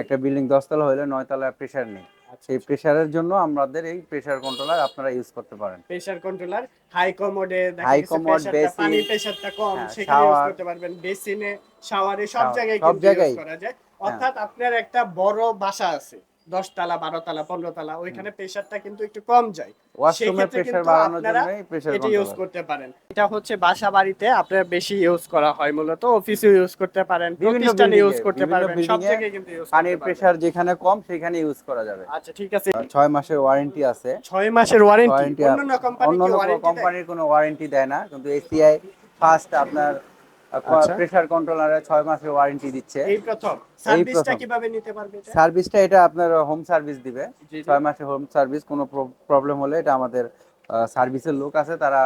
একটা বিল্ডিং দশতলা হলে নয় নয়তলা প্রেশার নেই। আচ্ছা সেই প্রেশারের জন্য আমাদের এই প্রেশার কন্ট্রোলার আপনারা ইউজ করতে পারেন। প্রেসার কন্ট্রোলার হাই কমোডে হাই কমোড বেসিন পানি প্রেসারটা কম হ্যাঁ, সেখানে ইউজ করতে পারবেন। বেসিনে শাওয়ারে সব জায়গায় কিন্তু ইউজ করা যায়। অর্থাৎ আপনার একটা বড় বাসা আছে। দশ তালা বারো তালা পনেরো তালা ওইখানে প্রেসারটা কিন্তু একটু কম যায়। এটা ইউজ করতে পারেন। এটা হচ্ছে বাসা বাড়িতে আপনার বেশি ইউজ করা হয় মূলত অফিসে ইউজ করতে পারেন প্রতিষ্ঠানে ইউজ করতে পারবেন সব জায়গায় কিন্তু ইউজ পানির প্রেশার যেখানে কম সেখানে ইউজ করা যাবে। আচ্ছা ঠিক আছে। ছয় মাসের ওয়ারেন্টি আছে। ছয় মাসের ওয়ারেন্টি অন্যান্য কোম্পানি অন্য কোম্পানির কোনো ওয়ারেন্টি দেয় না কিন্তু এসিআই ফার্স্ট আপনার প্রেশার কন্ট্রোলারে ছয় মাসের ওয়ারেন্টি দিচ্ছে। এই প্রথম। সার্ভিসটা কীভাবে নিতে পারবে এটা? সার্ভিসটা এটা আপনার হোম সার্ভিস দিবে। মাসের হোম সার্ভিস কোনো প্রবলেম হলে এটা আমাদের সার্ভিসের লোক আছে তারা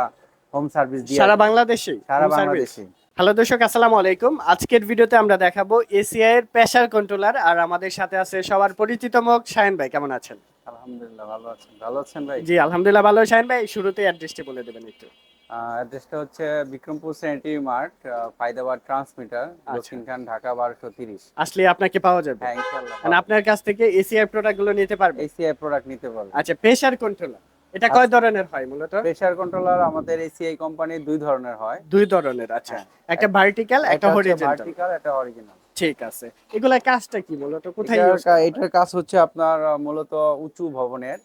হোম সার্ভিস দিয়ে সারা বাংলাদেশে সারা বাংলাদেশে হ্যালো দর্শক আসসালামু আলাইকুম। আজকের ভিডিওতে আমরা দেখাবো এসিআই এর প্রেসার কন্ট্রোলার আর আমাদের সাথে আছে সবার পরিচিত মুখ শাহিন ভাই কেমন আছেন? আলহামদুলিল্লাহ ভালো আছেন। ভালো আছেন ভাই? জি আলহামদুলিল্লাহ ভালো। শাহিন ভাই শুরুতে অ্যাড্রেসটি বলে দেবেন একটু। অ্যাড্রেসটা হচ্ছে Bikrampur sanitary mart Faydabad transmitter আচ্ছা। দক্ষিণখান ঢাকা বারোশো তিরিশ। আসলে আপনাকে পাওয়া যাবে। হ্যাঁ ইনশাল্লাহ মানে আপনার কাছ থেকে এসিআই প্রোডাক্টগুলো নিতে পারবে? এসিআই প্রোডাক্ট নিতে পারবে। আচ্ছা প্রেসার কন্ট্রোলার এটা কয় ধরনের হয় মূলত? প্রেসার কন্ট্রোলার আমাদের এসিআই কোম্পানির দুই ধরনের হয়। দুই ধরনের আচ্ছা। হ্যাঁ। একটা ভার্টিক্যাল একটা হরিজন্টাল ভার্টিক্যাল একটা অরিজিনাল ঠিক আছে। এগুলা কাজটা কি মূলত কোথায় এটার কাজ হচ্ছে আপনার মূলত উঁচু ভবনের।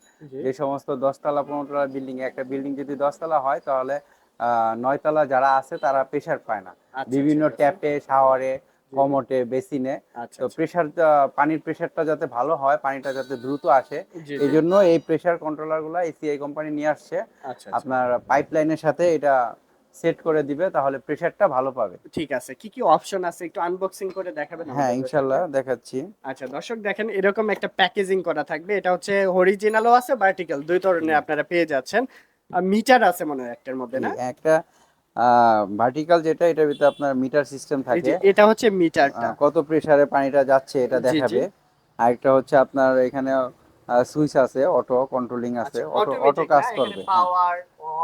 যে সমস্ত দশতলা পনেরোতলা বিল্ডিং একটা বিল্ডিং যদি দশতলা হয় তাহলে নয়তলা যারা আছে তারা প্রেসার পায় না। আচ্ছা, বিভিন্ন ট্যাপে শাওয়ারে কমোটে বেসিনে আচ্ছা তো প্রেসার পানির প্রেসারটা যাতে ভালো হয় পানিটা যাতে দ্রুত আসে এই। জন্য এই প্রেসার কন্ট্রোলারগুলা এসিআই কোম্পানি নিয়ে আসছে। আচ্ছা আচ্ছা। আপনার পাইপলাইনের সাথে এটা সেট করে দিবে তাহলে প্রেসারটা ভালো পাবে। ঠিক আছে। কি কি অপশন আছে? একটু আনবক্সিং করে দেখাবেন হ্যাঁ দর্শকদের? দেখাচ্ছি। আচ্ছা দর্শক দেখেন এরকম একটা প্যাকেজিং করা থাকবে। এটা হচ্ছে অরিজিনালও আছে ভার্টিক্যাল দুই ধরনের আপনারা পেয়ে যাচ্ছেন। আর মিটার আছে মনে হয় একটার মধ্যে না? একটা ভার্টিক্যাল যেটা এটার ভিতরে আপনার মিটার সিস্টেম থাকে। এটা হচ্ছে মিটারটা কত প্রেসারে পানিটা যাচ্ছে এটা। দেখাবে। আর একটা হচ্ছে আপনার এখানে সুইচ আছে অটো কন্ট্রোলিং আছে অটো অটো কাজ করবে। হ্যাঁ। পাওয়ার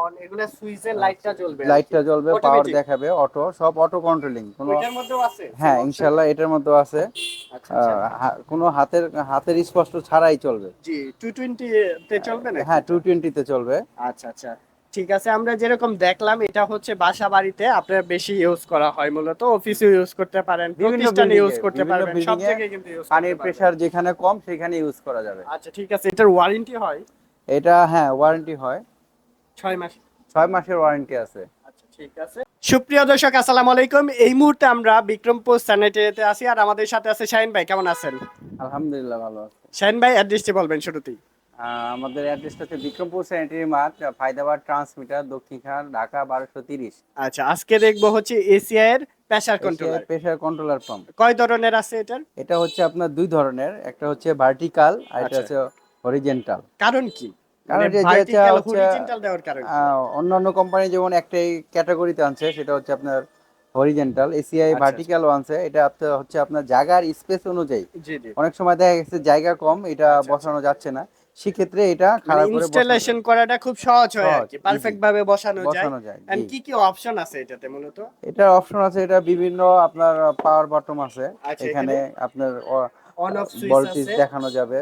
অন এগুলা সুইচের লাইটটা জ্বলবে লাইটটা জ্বলবে পাওয়ার দেখাবে অটো সব অটো কন্ট্রোলিং কোনো ওইটার মধ্যেও আছে? হ্যাঁ? ইনশাল্লাহ এটার মধ্যে আছে। আচ্ছা আচ্ছা। কোনো হাতের হাতের স্পষ্ট ছাড়াই চলবে। জি 220 তে চলবে না হ্যাঁ টু টোয়েন্টিতে চলবে। আচ্ছা আচ্ছা। ঠিক আছে আমরা যেরকম দেখলাম এটা হচ্ছে বাসা বাড়িতে আপনার বেশি ইউজ করা হয় মূলত। অফিসে ইউজ করতে পারেন প্রতিষ্ঠানে ইউজ করতে পারবেন সব জায়গায় কিন্তু ইউজ পানির প্রেসার যেখানে কম সেখানে ইউজ করা যাবে। আচ্ছা ঠিক আছে এটার ওয়ারেন্টি হয়? এটা হ্যাঁ ওয়ারেন্টি হয়। ছয় মাস ছয় মাসের ওয়ারেন্টি আছে। আচ্ছা ঠিক আছে। সুপ্রিয় দর্শক আসসালামু আলাইকুম। এই মুহূর্তে আমরা বিক্রমপুর স্যানিটারিতে আছি আর আমাদের সাথে আছে শাহিন ভাই কেমন আছেন? আলহামদুলিল্লাহ ভালো আছে। শাহিন ভাই অ্যাড্রেসটি বলবেন শুরুতেই। আমাদের অ্যাড্রেসটা হচ্ছে Bikrampur sanitary mart Faydabad transmitter Dakshinkhan Dhaka বারোশো তিরিশ। আচ্ছা আজকে দেখব হচ্ছে এসিআই এর pressure controller pressure controller pump কয় ধরনের আছে এটার? এটা হচ্ছে আপনার দুই ধরনের একটা হচ্ছে ভার্টিক্যাল আর এটা আচ্ছা। হচ্ছে হরিজেন্টাল কারণ কি? মানে এটা? অন্যান্য কোম্পানি যেমন একটাই ক্যাটাগরিতে আনছে সেটা হচ্ছে আপনার হরিজেন্টাল এসিআই আচ্ছা, ভার্টিক্যাল আনছে এটা হচ্ছে আপনার জায়গার স্পেস অনুযায়ী। অনেক সময় দেখা গেছে জায়গা কম এটা আচ্ছা, বসানো যাচ্ছে না। সেক্ষেত্রে এটা মানে খারাপ করে ইনস্টলেশন করাটা খুব সহজ হয় আর কি পারফেক্ট ভাবে বসানো যায়। বসানো যায় এন্ড কি কি অপশন আছে এটাতে মূলত? এটার অপশন আছে এটা বিভিন্ন আপনার পাওয়ার বাটন আছে। আচ্ছা, এখানে আপনার অন অফ সুইচ ভোল্টেজ দেখানো যাবে।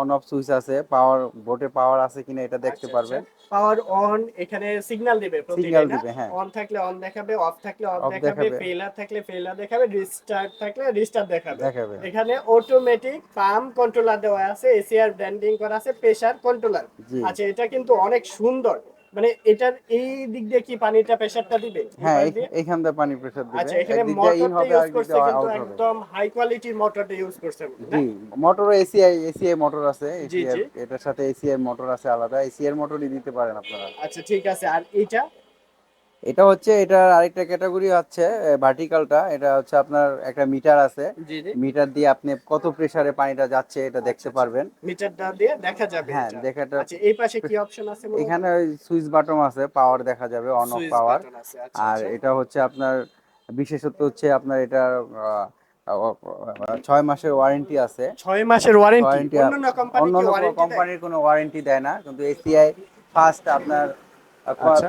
অন অফ সুইচ আছে। পাওয়ার বোটে পাওয়ার আছে কিনা এটা দেখতে পারবেন পাওয়ার অন এখানে সিগন্যাল দিবে Signal দিবে, হ্যাঁ। অন থাকলে অন দেখাবে অফ থাকলে অফ দেখাবে। ফেলার থাকলে ফেলার দেখাবে রিস্টার্ট থাকলে রিস্টার্ট দেখাবে। দেখাবে। এখানে অটোমেটিক পাম্প কন্ট্রোলার দেওয়া আছে এসিআর ব্র্যান্ডিং করা আছে প্রেসার কন্ট্রোলার। আচ্ছা এটা কিন্তু অনেক সুন্দর। মানে এটার এই দিক দিয়ে কি পানিটা প্রেসারটা দিবে? হ্যাঁ এখান দিয়ে? পানি প্রেসার দিবে। আচ্ছা এখানে মোটরটা ইউজ করছে কিন্তু একদম হাই কোয়ালিটির মোটরটা ইউজ করছে? জি মোটর এসিআই এসিআই মোটর আছে। এটার সাথে এসিআই মোটর আছে আলাদা। এসিআই মোটরই দিতে পারেন আপনারা। আচ্ছা ঠিক আছে। আর এইটা? এটা হচ্ছে এটার আরেকটা ক্যাটাগরি আছে ভার্টিক্যালটা এটা হচ্ছে আপনার একটা মিটার আছে। মিটার দিয়ে আপনি কত প্রেসারে পানিটা যাচ্ছে এটা দেখতে পারবেন। মিটারটা দিয়ে দেখা যাবে হ্যাঁ এটা। দেখাটা আচ্ছা এই পাশে কি অপশন আছে এখানে সুইচ বাটন আছে পাওয়ার দেখা যাবে অন অফ পাওয়ার আচ্ছা, আর আচ্ছা। এটা হচ্ছে আপনার বিশেষত হচ্ছে আপনার এটা ছয় মাসের ওয়ারেন্টি আছে। ছয় মাসের ওয়ারেন্টি ওয়ারেন্টি কোম্পানির কোনো ওয়ারেন্টি দেয় না কিন্তু এসিআই ফার্স্ট আপনার আচ্ছা।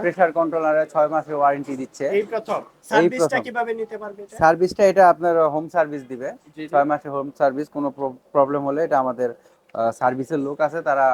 প্রেসার কন্ট্রোলারে ছয় মাসের ওয়ারেন্টি দিচ্ছে। এই প্রথম। সার্ভিসটা কীভাবে নিতে পারবে এটা? সার্ভিসটা এটা আপনার হোম সার্ভিস দিবে। মাসের হোম সার্ভিস কোনো প্রবলেম হলে এটা আমাদের সার্ভিসের লোক আছে তারা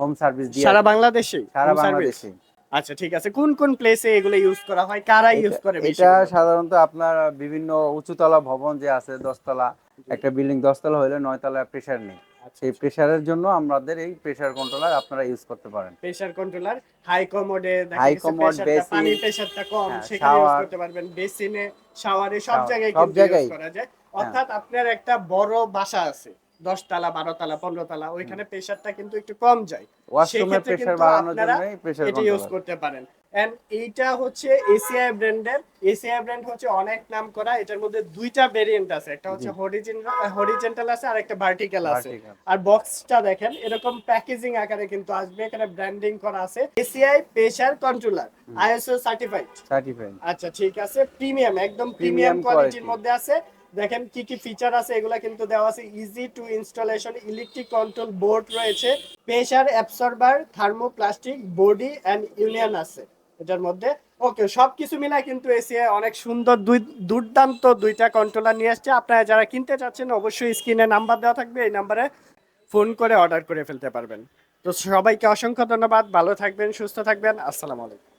হোম সার্ভিস দিয়ে সারা বাংলাদেশে সারা বাংলাদেশে আচ্ছা ঠিক আছে। কোন কোন প্লেসে এগুলো ইউজ করা হয়? কারা ইউজ করে এটা সাধারণত আপনার বিভিন্ন উঁচুতলা ভবন যে আছে দশতলা একটা বিল্ডিং দশতলা হলে নয়তলা প্রেসার নেই। আচ্ছা, সেই প্রেসারের জন্য আমাদের এই প্রেসার কন্ট্রোলার আপনারা ইউজ করতে পারেন। প্রেসার কন্ট্রোলার হাই কমোডে High commode, basin, পানি প্রেসারটা কম হ্যাঁ, সেখানে ইউজ করতে পারবেন। বেসিনে শাওয়ারে সব জায়গায় সব জায়গায়। করা যায়। অর্থাৎ আপনার একটা বড় বাসা আছে দশ তালা বারো তালা পনেরো তালা ওইখানে প্রেসারটা কিন্তু একটু কম যায়। ওয়াশরুমের প্রেসার বাড়ানোর প্রেসার এটা ইউজ করতে পারেন। এন্ড এইটা হচ্ছে এসিআই ব্র্যান্ডের এসিআই ব্র্যান্ড হচ্ছে অনেক নাম করা এটার মধ্যে দুইটা ভেরিয়েন্ট আছে। একটা হচ্ছে হরিজেন্টাল আছে আর একটা ভার্টিক্যাল আছে। আর বক্সটা দেখেন এরকম প্যাকেজিং আকারে কিন্তু আসবে এখানে ব্র্যান্ডিং করা আছে। ACI pressure controller ISO certified certified আচ্ছা ঠিক আছে। প্রিমিয়াম একদম প্রিমিয়াম কোয়ালিটির মধ্যে আছে। দেখেন কি কি ফিচার আছে এগুলা কিন্তু দেওয়া আছে। Easy to installation electric control board রয়েছে। Pressure absorber thermoplastic body and union আছে। এটার মধ্যে। ওকে, সবকিছু মিলাই কিন্তু এসিএ অনেক সুন্দর দুই, দুর্দান্ত দুইটা কন্ট্রোলার নিয়ে আসছে। আপনারা যারা কিনতে চাচ্ছেন, অবশ্যই স্ক্রিনে নাম্বার দেওয়া থাকবে। এই নাম্বারে ফোন করে অর্ডার করে ফেলতে পারবেন। তো সবাইকে অসংখ্য ধন্যবাদ। ভালো থাকবেন, সুস্থ থাকবেন। আসসালামু আলাইকুম।